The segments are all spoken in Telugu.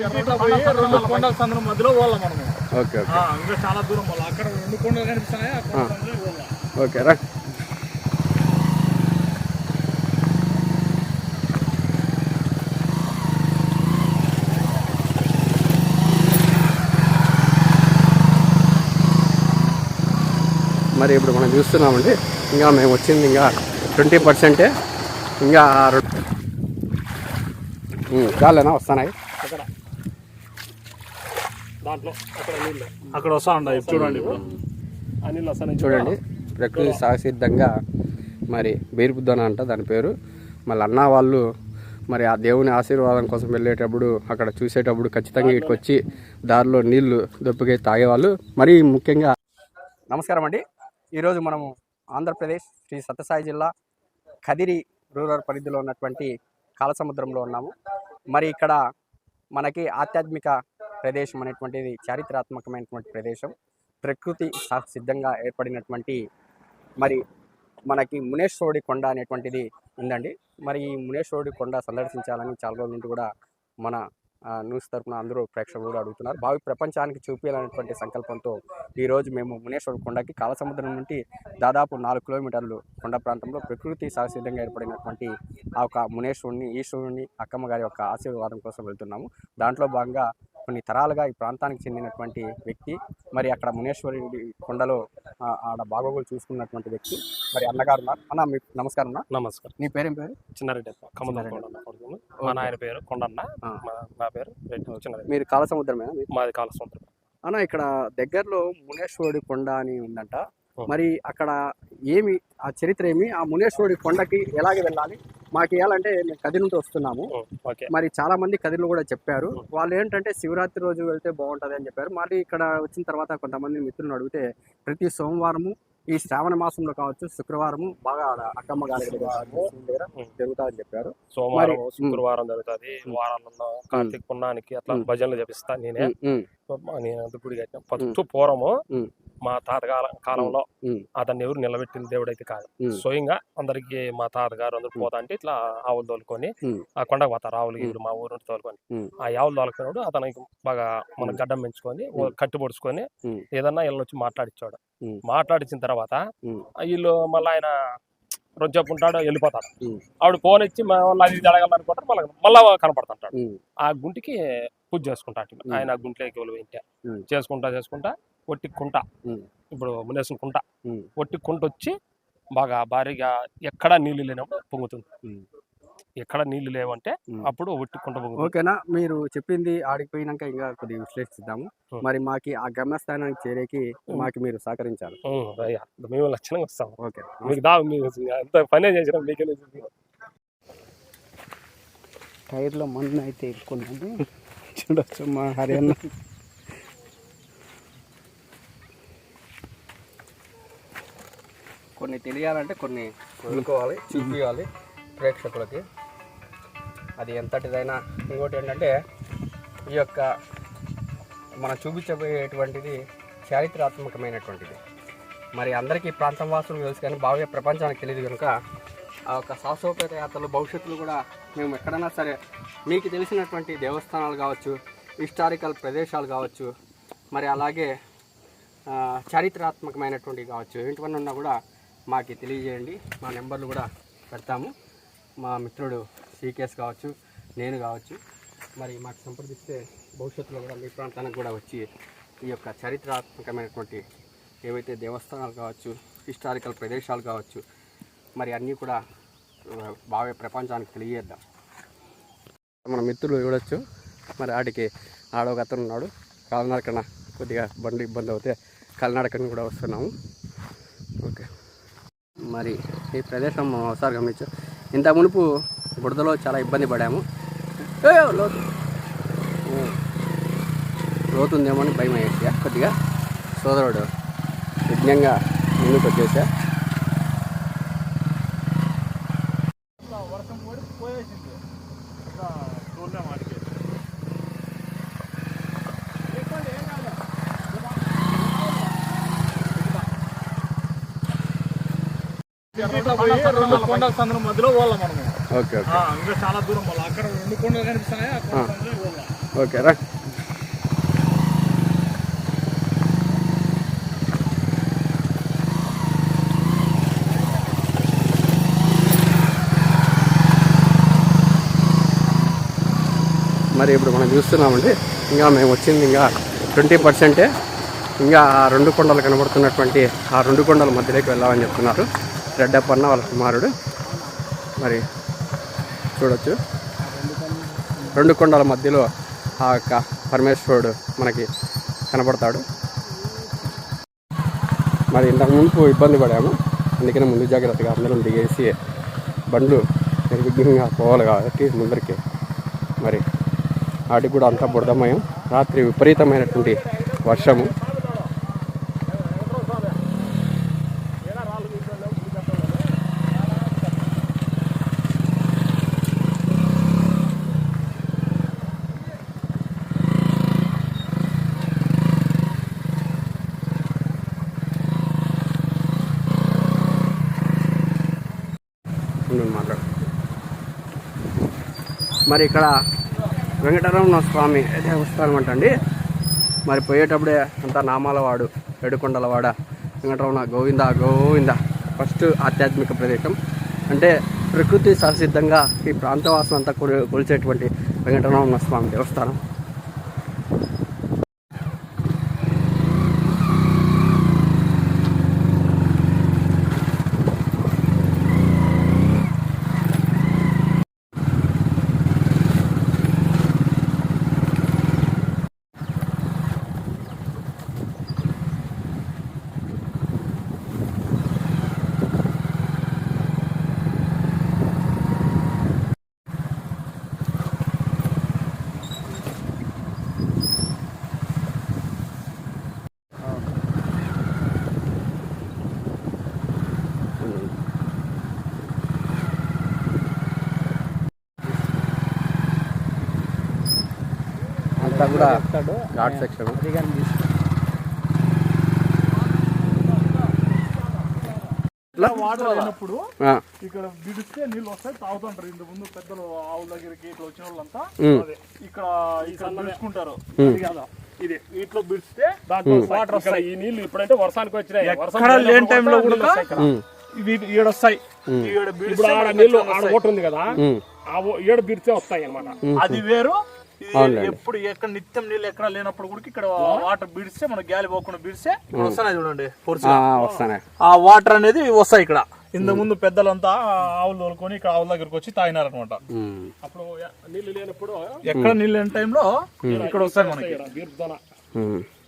రెండు కొండల మధ్యలో మనము. Okay okay. ఆ, ఇంకా చాలా దూరం పోవాలి అక్కడ రెండు కొండలు కనిపిస్తున్నాయి ఆ కొండల మధ్యలో పోవాలి ఓకే రా. మరి ఇప్పుడు మనం చూస్తున్నామండి ఇంకా మేము వచ్చింది ఇంకా ట్వంటీ పర్సెంటే ఇంకా చాలేనా వస్తున్నాయి. అక్కడ దాంట్లో అక్కడ నీళ్ళు. అక్కడ వస్తా చూడండి ఇప్పుడు. ఆ నీళ్ళు వస్తాయి చూడండి ప్రకృతి సహసిద్ధంగా మరి బేరుపుద్దన అంట దాని పేరు. మళ్ళీ అన్న వాళ్ళు మరి ఆ దేవుని ఆశీర్వాదం కోసం వెళ్ళేటప్పుడు అక్కడ చూసేటప్పుడు ఖచ్చితంగా ఇక్కడికి వచ్చి దారిలో నీళ్ళు దొప్పికి తాగేవాళ్ళు. మరి ముఖ్యంగా నమస్కారం అండి. ఈరోజు మనము ఆంధ్రప్రదేశ్ శ్రీ సత్యసాయి జిల్లా కదిరి రూరల్ పరిధిలో ఉన్నటువంటి కాలసముద్రంలో ఉన్నాము. మరి ఇక్కడ మనకి ఆధ్యాత్మిక ప్రదేశం అనేటువంటిది చారిత్రాత్మకమైనటువంటి ప్రదేశం. ప్రకృతి సహ- సిద్ధంగా ఏర్పడినటువంటి మరి మనకి మునేశ్వరుడి కొండ అనేటువంటిది ఉందండి. మరి ఈ మునేశ్వరుడి కొండ సందర్శించాలని చాలా రోజుల నుండి కూడా మన న్యూస్ తరపున అందరూ ప్రేక్షకులు కూడా అడుగుతున్నారు. భావి ప్రపంచానికి చూపించాలనేటువంటి సంకల్పంతో ఈరోజు మేము మునేశ్వరుడి కొండకి కాలసముద్రం నుండి దాదాపు నాలుగు కిలోమీటర్లు కొండ ప్రాంతంలో ప్రకృతి సహసిద్ధంగా ఏర్పడినటువంటి ఆ యొక్క మునేశ్వరుని ఈశ్వరుని అక్కమ్మ గారి యొక్క ఆశీర్వాదం కోసం వెళ్తున్నాము. దాంట్లో భాగంగా కొన్ని తరాలుగా ఈ ప్రాంతానికి చెందినటువంటి వ్యక్తి మరి అక్కడ మునేశ్వరి కొండలో ఆడ బాగోగులు చూసుకున్నటువంటి వ్యక్తి మరి అన్నగారు అన్న మీకు నమస్కారం అన్న. నమస్కారం. నీ పేరేం పేరు? చిన్నారెడ్డి కమలం కొండన్న కొడుకును మా నాయన పేరు కొండన్న. నా పేరు మీరు కాలసముద్రమేనా? మాది కాలసముద్రం. అన్న ఇక్కడ దగ్గరలో మునేశ్వరుడి కొండ అని ఉందంట. మరి అక్కడ ఏమి ఆ చరిత్ర ఏమి? ఆ మునేశ్వరుడి కొండకి ఎలాగ వెళ్ళాలి? మాకు ఇవ్వాలంటే మేము కది నుండి వస్తున్నాము. మరి చాలా మంది కదిలో కూడా చెప్పారు. వాళ్ళు ఏంటంటే శివరాత్రి రోజు వెళ్తే బాగుంటది అని చెప్పారు. మళ్ళీ ఇక్కడ వచ్చిన తర్వాత కొంతమంది మిత్రులను అడిగితే ప్రతి సోమవారము ఈ శ్రావణ మాసంలో కావచ్చు శుక్రవారము బాగా అక్కమ్మ గారి దగ్గర. జరుగుతాదని చెప్పారు. సోమవారం శుక్రవారం జరుగుతుంది. వారాలలో కార్తీక పుణ్యానికి అట్లా. భజనలు చేపిస్తా నేనే. గుడి కట్టిన. ఫస్ట్. మా తాతగాల కాలంలో. అతన్ని ఎవరు నిలబెట్టిన దేవుడు అయితే కాదు. స్వయంగా అందరికి మా తాతగారు అందరు పోతా అంటే ఇట్లా ఆవులు తోలుకొని. ఆ కొండకు పోతారు ఆవులు ఇప్పుడు మా ఊరు తోలుకొని. ఆ ఆవులు తోలుకున్నాడు అతనికి బాగా మన గడ్డం పెంచుకొని కట్టు పొడుచుకొని. ఏదన్నా వీళ్ళని వచ్చి మాట్లాడిచ్చాడు ఉం. మాట్లాడించిన తర్వాత వీళ్ళు మళ్ళీ ఆయన రోజు చెప్పుకుంటాడు వెళ్ళిపోతాడు. ఆవిడ ఫోన్ ఇచ్చి మా వాళ్ళు అది జరగాలనుకుంటారు మళ్ళీ మళ్ళా కనపడుతుంటాడు. ఆ గుంటికి పూజ చేసుకుంటాడు ఉం. ఆయన వెళ్ళి వింటే ఉం. చేసుకుంటా చేసుకుంటా ఒట్టి కుంట. ఇప్పుడు మునేసిన కుంట. ఒట్టి కుంట వచ్చి బాగా భారీగా ఎక్కడ నీళ్ళు లేనప్పుడు పొంగుతుంది. ఎక్కడ నీళ్ళు లేవంటే. అప్పుడు ఒట్టి కుంట పొంగుతుంది ఓకేనా మీరు చెప్పింది ఆడిపోయినాక ఇంకా కొద్దిగా విశ్లేషిద్దాము. మరి మాకి ఆ గమ్యస్థానానికి చేరేకి మాకి మీరు సహకరించాలి మేము లక్షణంగా వస్తాం ఓకే మీకు దా మీరు ఎంత పనే చేసినా మీకే టైర్లో మందు అయితే ఎక్కున్నాను చూడొచ్చు మా హరియన్న కొన్ని తెలియాలంటే కొన్ని వదులుకోవాలి చూపించాలి ప్రేక్షకులకి. అది ఎంతటిదైనా ఇంకోటి ఏంటంటే ఈ యొక్క మనం చూపించబోయేటువంటిది చారిత్రాత్మకమైనటువంటిది. మరి అందరికీ ప్రాంతం వాసులు తెలుసు కానీ భావ్య ప్రపంచానికి తెలియదు కనుక ఆ యొక్క శాశ్వత యాత్రలు భవిష్యత్తులో కూడా మేము ఎక్కడైనా సరే మీకు తెలిసినటువంటి దేవస్థానాలు కావచ్చు హిస్టారికల్ ప్రదేశాలు కావచ్చు మరి అలాగే చారిత్రాత్మకమైనటువంటి చారిత్రాత్మకమైనటువంటివి కావచ్చు ఏంటివన్నీ ఉన్నా కూడా మాకు తెలియజేయండి. మా నెంబర్లు కూడా పెడతాము. మా మిత్రుడు సీకేఎస్ కావచ్చు నేను కావచ్చు. మరి మాకు సంప్రదిస్తే భవిష్యత్తులో కూడా మీ ప్రాంతానికి కూడా వచ్చి ఈ యొక్క చరిత్రాత్మకమైనటువంటి ఏవైతే దేవస్థానాలు కావచ్చు హిస్టారికల్ ప్రదేశాలు కావచ్చు మరి అన్నీ కూడా బాగా ప్రపంచానికి తెలియజేద్దాం. మన మిత్రులు చూడొచ్చు. మరి ఆడికి ఆడ ఒక అతను ఉన్నాడు. కాలినడకన కొద్దిగా బండి ఇబ్బంది అవుతే కాలినడకన కూడా వస్తున్నాము. ఓకే. మరి ఈ ప్రదేశం ఒకసారి గమనించు. ఇంత మునుపు బుడదలో చాలా ఇబ్బంది పడాము. లోతు. లోతుందేమో అని భయం అయ్యేసి కొద్దిగా సోదరుడు యజ్ఞంగా ముందుకు వచ్చేసా కొండల సందుల మధ్యలో మనము ఓకే ఓకే. ఇంకా చాలా దూరం అక్కడ రెండు కొండలు కనిపిస్తున్నాయి ఆ. కొండల మధ్యలో పోవాలి ఓకేరా మరి ఇప్పుడు మనం చూస్తున్నామండి ఇంకా మేము వచ్చింది ఇంకా ట్వంటీ పర్సెంటే ఇంకా ఆ రెండు కొండలు కనబడుతున్నటువంటి ఆ రెండు కొండల మధ్యలోకి వెళ్ళామని చెప్తున్నారు. రెడ్డప్పన్న వాళ్ళ కుమారుడు. మరి చూడొచ్చు. రెండు కొండల మధ్యలో ఆ యొక్క పరమేశ్వరుడు మనకి కనపడతాడు మరి ఇంతకు ముందు ఇబ్బంది పడాము. అందుకనే ముందు జాగ్రత్తగా అందరం దిగేసి బండ్లు నిర్విఘ్నంగా పోవాలి కాబట్టి ముందరికి. మరి వాటికి కూడా అంతా బుడదమయం రాత్రి విపరీతమైనటువంటి వర్షము ఉండు, మాట్లాడు మరి ఇక్కడ వెంకటరమణ స్వామి దేవస్థానం అంటండి. మరి పోయేటప్పుడే అంతా నామాల వాడు ఏడుకొండల వాడ వెంకటరమణ గోవింద గోవింద ఫస్ట్ ఆధ్యాత్మిక ప్రదేశం. అంటే ప్రకృతి సహసిద్ధంగా ఈ ప్రాంతవాసం అంతా కొలి- కొలిచేటువంటి వెంకటరమణ స్వామి దేవస్థానం. అంతా కూడా ఘాట్ సెక్షన్. ఇలా వాటర్ అయినప్పుడు ఇక్కడ బిడిస్తే నీళ్ళు వస్తాయి తాగుతుంటారు. ఇంత ముందు పెద్దలు ఆవుల దగ్గరికి ఇట్లా వచ్చిన వాళ్ళంతా. ఇక్కడ ఇక్కడ బిడుచుకుంటారు ఇది కాదా? ఇది ఇట్లా బిడిస్తే దాంట్లో వాటర్ వస్తాయి. ఈ నీళ్ళు ఇప్పుడంటే వర్షానికి వచ్చినాయి. ఎక్కడ లేని టైంలో కూడా ఇవి ఈడొస్తాయి ఈడ ఇప్పుడు ఆడ నీళ్ళు ఆడ ఓటు ఉంది కదా ఆ ఈడ బిడితే వస్తాయి అన్నమాట. అది వేరు. ఎప్పుడు ఎక్కడ నిత్యం నీళ్ళు ఎక్కడ లేనప్పుడు కూడా ఇక్కడ వాటర్ బిడిస్తే మన గాలి పోకుండా బిడిస్తే వస్తున్నాయి చూడండి ఆ, వస్తానే ఆ వాటర్ అనేది వస్తాయి ఇక్కడ. ఇంత ముందు పెద్దలంతా ఆవులు తోలుకొని ఇక్కడ ఆవుల దగ్గరకు వచ్చి తాగినారు అనమాట ఉమ్, అప్పుడు నీళ్ళు లేనప్పుడు ఎక్కడ నీళ్ళు లేని టైంలో ఇక్కడ వస్తాయి మనకి.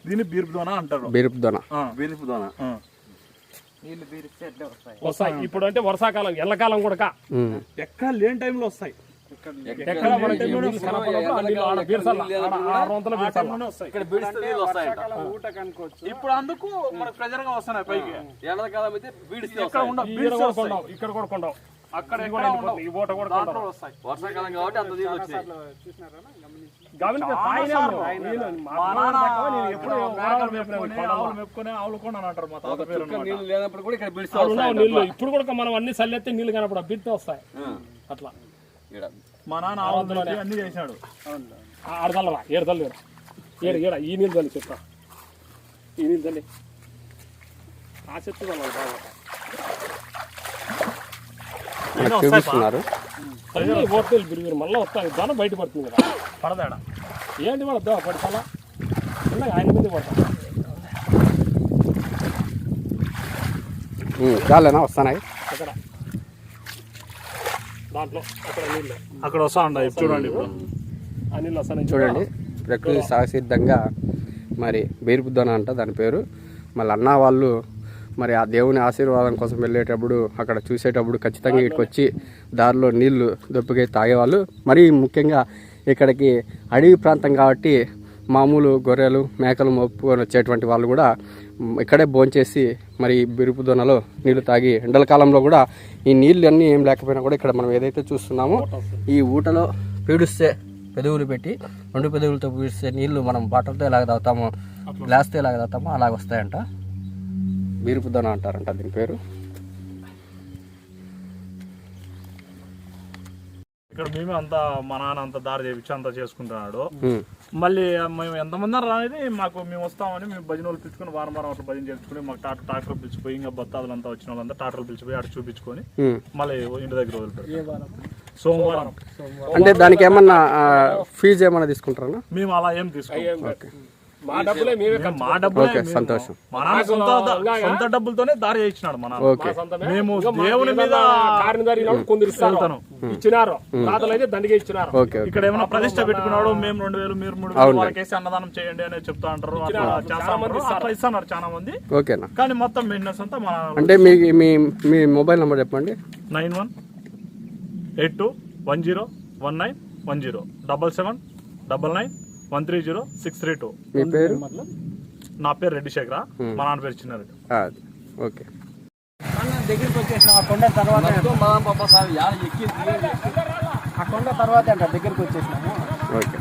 దీన్ని బీర్పుదోన అంటారు. బీరుపు దొన బీర్పుదోన వస్తాయి. ఇప్పుడు అంటే వర్షాకాలం ఎల్లకాలం కూడా ఎక్కడ లేని టైంలో వస్తాయి. ఇప్పుడు అందుకు మనకు ప్రెజర్గా వస్తున్నాయి పైకి. ఎండాకాలం అయితే ఇక్కడ కూడా కొండవు. అక్కడ వర్షాకాలం కాబట్టి అంత నీళ్ళు వచ్చినాయి మా నాన్న నేను ఎప్పుడు ఆవులు మేపుకొని, ఆవులు మేపుకొని ఆవులు కొండ అని అంటారు మా తాత పేరు అన్నమాట. నీళ్ళు లేనప్పుడు కూడా ఇక్కడ బీడిస్తే ఉన్నావు నీళ్ళు. ఇప్పుడు కూడా మనం అన్ని చల్లెత్తే నీళ్ళు కనపడ బిత్తే వస్తాయి. అట్లా. మా నాన్న ఆవులు మేపి అన్ని చేసినాడు ఆరు చల్లరా ఏడు ఏడు. ఏడ ఈ నీళ్ళు చల్లి చెప్తా. ఈ నీళ్ళు చల్లి ఆ చెట్టు బాగా. చూపిస్తున్నారు. బిరుగురు మళ్ళీ వస్తాయి. దాని బయట పడుతుంది కదా. పడదాడ? ఏంటి పడద్దా పడతాలా ఆయన మీద పడతా. చాలేనా వస్తున్నాయి? అక్కడ దాంట్లో అక్కడ నీళ్ళు. అక్కడ వస్తా ఉండ చూడండి ఇప్పుడు. ఆ నీళ్ళు వస్తాయి చూడండి ప్రకృతి సహసిద్ధంగా మరి బీరుపుద్దన అంట దాని పేరు. మళ్ళీ అన్న వాళ్ళు మరి ఆ దేవుని ఆశీర్వాదం కోసం వెళ్ళేటప్పుడు అక్కడ చూసేటప్పుడు ఖచ్చితంగా ఇక్కడికి వచ్చి దారిలో నీళ్ళు దొప్పికై తాగేవాళ్ళు. మరీ ముఖ్యంగా ఇక్కడికి అడవి ప్రాంతం కాబట్టి మామూలు గొర్రెలు మేకలు మొప్పుకొని వచ్చేటువంటి వాళ్ళు కూడా ఇక్కడే భోంచేసి మరి బిరుపుదొనలో నీళ్ళు తాగి ఎండల కాలంలో కూడా ఈ నీళ్ళు అన్నీ ఏం లేకపోయినా కూడా ఇక్కడ మనం ఏదైతే చూస్తున్నామో ఈ ఊటలో పీడిస్తే పెదవులు పెట్టి రెండు పెదవులతో పీడిస్తే నీళ్ళు మనం బాటలతో ఎలాగ తాగుతామో గ్లాస్తో ఎలాగ తాగుతామో అలాగ వస్తాయంట. బీరుపుదొన అంటారంట దీని పేరు. ఇక్కడ మేమే అంతా మా నాన్న అంతా దారి చేపించి అంతా చేసుకుంటున్నాడు. మళ్ళీ మేము ఎంతమంది రానిది మాకు మేము వస్తామని మేము భజన వాళ్ళు పిలుచుకొని వారం వారం అట్లా భజన చేసుకుని మాకు ట్రాక్టర్ ట్రాక్టర్ పిలిచిపోయి ఇంకా బత్తాదులంతా వచ్చిన వాళ్ళంతా ట్రాక్టర్ పిలిచిపోయి అటు చూపించుకొని. మళ్ళీ ఇంటి దగ్గర వదిలిపెడతాం సోమవారం. అంటే దానికి ఏమన్నా ఫీజు ఏమన్నా తీసుకుంటారా మేము అలా ఏం తీసుకోం. మా డబ్బులే సంతోషం. మా నాన్న సొంత సొంత డబ్బులతోనే దారి చేయించినాడు మా నాన్న. ఓకే సొంతమే. మేము దేవుని మీద కొందరు. ఇచ్చినారు. తాతలు అయితే దండిగా ఇచ్చినారు. ఇక్కడ ఏమైనా ప్రతిష్ట పెట్టుకున్నాడు మేము రెండు వేలు మీరు మూడు వేలు వాళ్ళకి వేసి అన్నదానం చేయండి అని చెప్తా అంటారు. అట్లా ఇస్తున్నారు చాలా మంది. ఓకేనా? కానీ మొత్తం మెయింటెనెన్స్ అంతా మా అంటే మీ మీ మీ మొబైల్ నెంబర్ చెప్పండి. Nine one eight two one zero one nine one zero. Double seven double nine one three zero six three two. మీ పేరు? నా పేరు రెడ్డి శేఖర మా నాన్న పేరు చిన్నారెడ్డి. ఆ, ఓకే. దగ్గరికి వచ్చేసిన ఆ కొండ తర్వాత ఆ కొండ తర్వాత అంట దగ్గరికి వచ్చేసినాము. ఓకే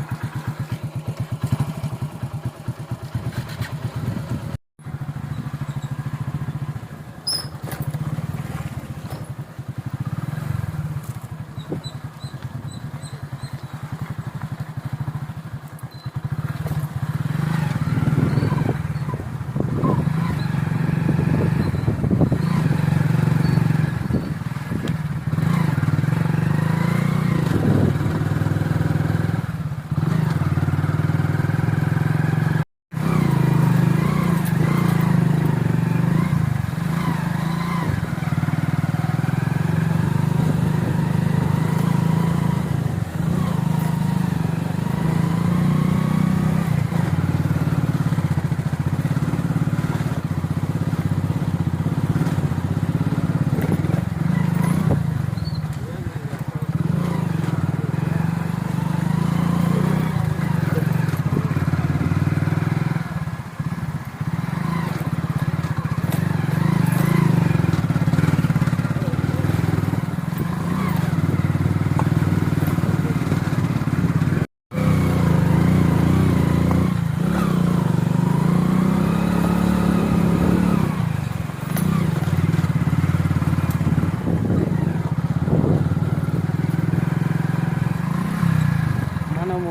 మనము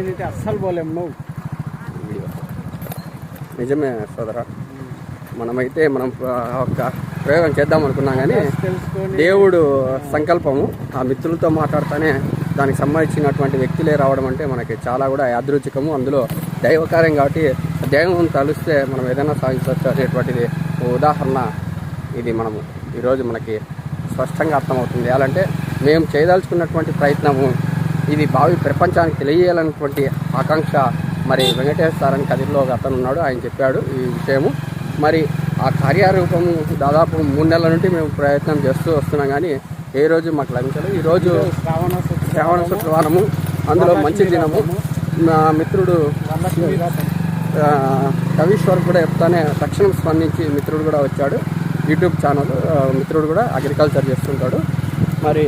ఏదైతే అస్సలు పోలేము. నువ్వు నిజమే సోదరా. మనమైతే మనం ఒక ప్రయోగం చేద్దాం అనుకున్నాం కానీ దేవుడు సంకల్పము ఆ మిత్రులతో మాట్లాడుతానే దానికి సంబంధించినటువంటి వ్యక్తులే రావడం అంటే మనకి చాలా కూడా యాదృచ్ఛికము. అందులో దైవకార్యం కాబట్టి దైవం తలిస్తే మనం ఏదైనా సాధించవచ్చు అనేటువంటిది ఉదాహరణ ఇది మనము. ఈరోజు మనకి స్పష్టంగా అర్థమవుతుంది. ఎలాంటే మేము చేయదలుచుకున్నటువంటి ప్రయత్నము ఇది భావి ప్రపంచానికి తెలియజేయాలన్నటువంటి ఆకాంక్ష మరి వెంకటేశ్వర సార్ అని కదిరిలో ఒక అతను ఉన్నాడు ఆయన చెప్పాడు ఈ విషయము. మరి ఆ కార్యరూపము దాదాపు మూడు నెలల నుండి మేము ప్రయత్నం చేస్తూ వస్తున్నాం కానీ ఏ రోజు మాకు లభించలేదు. ఈ రోజు శ్రావణ శ్రావణ శుక్రవారము అందులో మంచి దినము. నా మిత్రుడు కవీశ్వర్ కూడా చెప్తానే తక్షణం స్పందించి మిత్రుడు కూడా వచ్చాడు. యూట్యూబ్ ఛానల్ మిత్రుడు కూడా అగ్రికల్చర్ చేస్తుంటాడు. మరి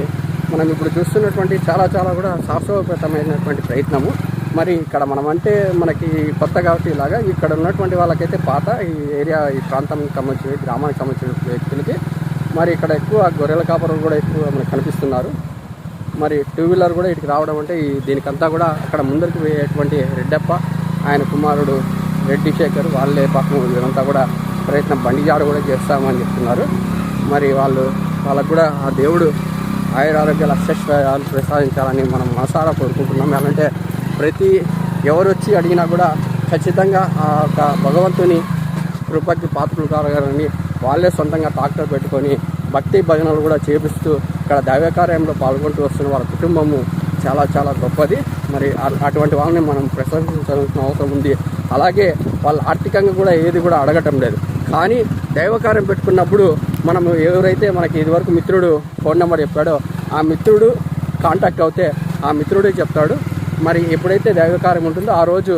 మనం ఇప్పుడు చూస్తున్నటువంటి చాలా చాలా కూడా సాహసోపేతమైనటువంటి ప్రయత్నము. మరి ఇక్కడ మనం అంటే మనకి కొత్త కాబట్టి ఇలాగా ఇక్కడ ఉన్నటువంటి వాళ్ళకైతే పాత ఈ ఏరియా ఈ ప్రాంతానికి సంబంధించిన గ్రామానికి సంబంధించిన వ్యక్తులకి మరి ఇక్కడ ఎక్కువ గొర్రెల కాపరులు కూడా ఎక్కువ మనకు కనిపిస్తున్నారు. మరి టూ వీలర్ కూడా ఇటుకి రావడం అంటే ఈ దీనికంతా కూడా అక్కడ ముందరికి పోయేటువంటి రెడ్డప్ప ఆయన కుమారుడు రెడ్డి శేఖర్ వాళ్ళే పాపం వీళ్ళంతా కూడా ప్రయత్నం బండిజాడు కూడా చేస్తామని చెప్తున్నారు. మరి వాళ్ళు వాళ్ళకు కూడా ఆ దేవుడు ఆయుర ఆరోగ్యాలు అక్షరాలు ప్రసాదించాలని మనం మనసారా కోరుకుంటున్నాం. ఎలాంటే ప్రతి ఎవరు వచ్చి అడిగినా కూడా ఖచ్చితంగా ఆ యొక్క భగవంతుని కృపకి పాత్రలు కావాలని వాళ్ళే సొంతంగా ట్రాక్టర్ పెట్టుకొని భక్తి భజనలు కూడా చేపిస్తూ ఇక్కడ దైవ కార్యంలో పాల్గొంటూ వస్తున్న వాళ్ళ కుటుంబము చాలా చాలా గొప్పది. మరి అటువంటి వాళ్ళని మనం ప్రశంసించాల్సిన అవసరం ఉంది. అలాగే వాళ్ళు ఆర్థికంగా కూడా ఏది కూడా అడగటం లేదు. కానీ దైవకార్యం పెట్టుకున్నప్పుడు మనం ఎవరైతే మనకి ఇదివరకు మిత్రుడు ఫోన్ నెంబర్ చెప్పాడో ఆ మిత్రుడు కాంటాక్ట్ అవుతే ఆ మిత్రుడే చెప్తాడు. మరి ఎప్పుడైతే దైవకార్యం ఉంటుందో ఆ రోజు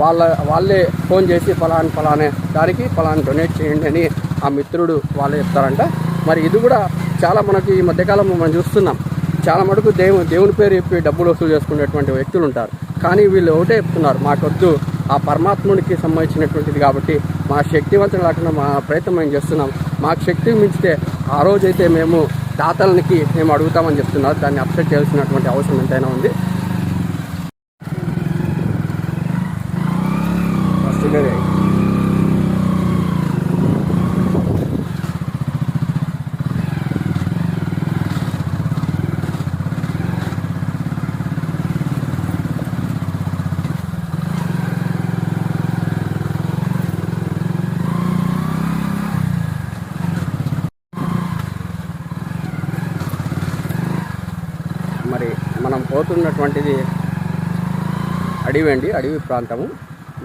వాళ్ళ వాళ్ళే ఫోన్ చేసి ఫలాన్ ఫలానే దానికి ఫలాన్ డొనేట్ చేయండి అని ఆ మిత్రుడు వాళ్ళే చెప్తారంట. మరి ఇది కూడా చాలా మనకి ఈ మధ్యకాలంలో మనం చూస్తున్నాం. చాలా మటుకు దేవు దేవుని పేరు చెప్పి డబ్బులు వసూలు చేసుకునేటువంటి వ్యక్తులు ఉంటారు. కానీ వీళ్ళు ఒకటే చెప్తున్నారు మాకొద్దు ఆ పరమాత్మునికి సంబంధించినటువంటిది కాబట్టి మా శక్తివంతం కాకుండా మా ప్రయత్నం మేము చేస్తున్నాం. మాకు శక్తి మించితే ఆ రోజైతే మేము దాతలకి మేము అడుగుతామని చెప్తున్నారు. దాన్ని అప్సెట్ చేయాల్సినటువంటి అవసరం ఎంతైనా ఉంది ఫస్ట్ ఇదే. మరి మనం పోతున్నటువంటిది అడవి అండి అడవి ప్రాంతము.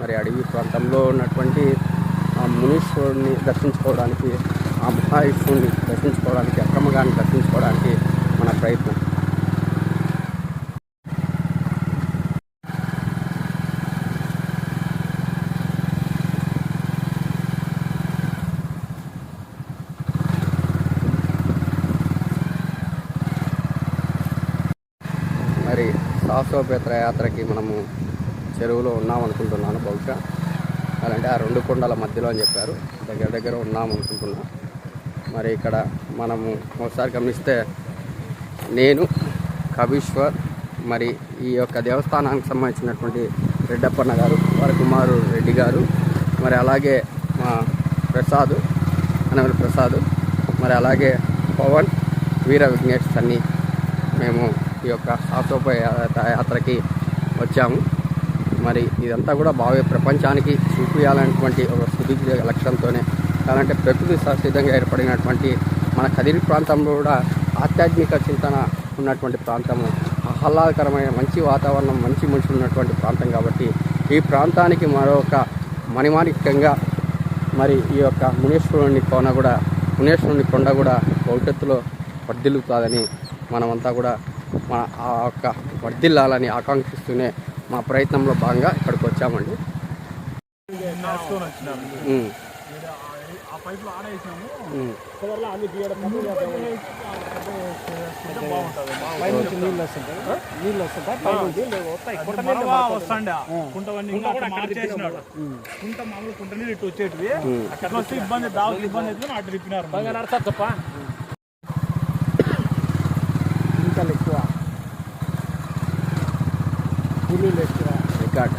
మరి అడవి ప్రాంతంలో ఉన్నటువంటి ఆ మునీశ్వరుని దర్శించుకోవడానికి ఆ మహావిష్ణువుని దర్శించుకోవడానికి అక్కమ్మగారిని దర్శించుకోవడానికి మన ప్రయత్నం మరి సాహసోపేత్ర యాత్రకి మనము చెరువులో ఉన్నాం అనుకుంటున్నాను బహుశా. అలాంటి ఆ రెండు కొండల మధ్యలో అని చెప్పారు. దగ్గర దగ్గర ఉన్నాం అనుకుంటున్నా మరి ఇక్కడ మనము ఒకసారి గమనిస్తే నేను కవీశ్వర్ మరి ఈ యొక్క దేవస్థానానికి సంబంధించినటువంటి రెడ్డప్పన్న గారు వారి కుమారు రెడ్డి గారు మరి అలాగే మా ప్రసాద్ అనవల్ ప్రసాద్ మరి అలాగే పవన్ వీర విఘ్నేష్ సన్ని. మేము యొక్క సాహసోప యాత్రకి వచ్చాము. మరి ఇదంతా కూడా భావి ప్రపంచానికి చూపించాలనేటువంటి ఒక సుదీర్ఘ లక్ష్యంతోనే. అలాంటి ప్రకృతి సహసిద్ధంగా ఏర్పడినటువంటి మన కదిరి ప్రాంతంలో కూడా ఆధ్యాత్మిక చింతన ఉన్నటువంటి ప్రాంతము. ఆహ్లాదకరమైన మంచి వాతావరణం మంచి మనుషులు ఉన్నటువంటి ప్రాంతం కాబట్టి ఈ ప్రాంతానికి మరొక మణిమాణిక్యంగా మరి ఈ యొక్క మునేశ్వరుని కోన కూడా మునేశ్వరుని కొండ కూడా భవిష్యత్తులో వర్ధిల్లుతుందని మనమంతా కూడా మన ఆ యొక్క వర్ధిల్లాలని ఆకాంక్షిస్తూనే మా ప్రయత్నంలో భాగంగా ఇక్కడికి వచ్చామండి. ఉమ్, ఆ పైప్లో ఆడేసాము ఉమ్. చివరిలో అన్ని గీయడం బాగుంటది పై నుంచి నీళ్ళు వస్తుంటాయి నీళ్ళు వస్తుంటాయి పై నుంచి వస్తాయి మరవా వస్తాండే కుంటవన్నీ ఇంకా అట్లా మార్చేసినాడు కుంట మామూలు కుంట నీళ్ళు ఇటు వచ్చేటివి అట్లా వస్తే ఇబ్బంది దావుకి ఇబ్బంది అయితే అటు తిప్పినారు బాగా నడచప్ప గుంతలు ఎక్కువ పులులు ఎక్కువ రికార్డ్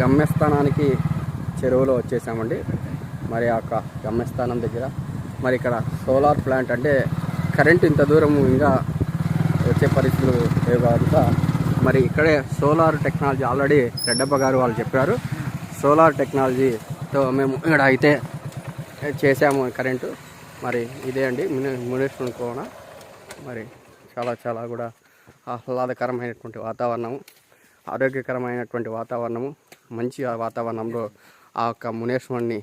గమ్యస్థానానికి చెరువులో వచ్చేసామండి. మరి ఆ యొక్క గమ్యస్థానం దగ్గర. మరి ఇక్కడ సోలార్ ప్లాంట్ అంటే కరెంట్ ఇంత దూరం ఇంకా వచ్చే పరిస్థితులు లేవు కనుక మరి ఇక్కడే సోలార్ టెక్నాలజీ ఆల్రెడీ రెడ్డప్ప గారు వాళ్ళు చెప్పారు. సోలార్ టెక్నాలజీతో మేము ఇక్కడ అయితే చేసాము కరెంటు. మరి ఇదే అండి మునేశ్వరం మునేశ్వరుని కోన. మరి చాలా చాలా కూడా ఆహ్లాదకరమైనటువంటి వాతావరణము ఆరోగ్యకరమైనటువంటి వాతావరణము మంచి ఆ వాతావరణంలో ఆ యొక్క మునేశ్వరుని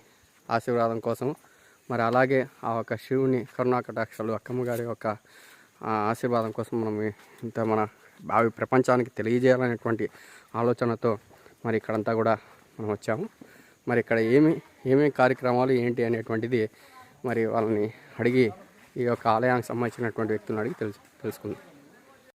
ఆశీర్వాదం కోసం. మరి అలాగే ఆ యొక్క శివుని కరుణాకటాక్షలు అక్కమ్మ గారి యొక్క ఆశీర్వాదం కోసం మనం ఇంత మన భావి ప్రపంచానికి తెలియజేయాలనేటువంటి ఆలోచనతో మరి ఇక్కడంతా కూడా మనం వచ్చాము. మరి ఇక్కడ ఏమి ఏమేమి కార్యక్రమాలు ఏంటి అనేటువంటిది మరి వాళ్ళని అడిగి ఈ యొక్క ఆలయానికి సంబంధించినటువంటి వ్యక్తులను అడిగి తెలుసు తెలుసుకుందాం.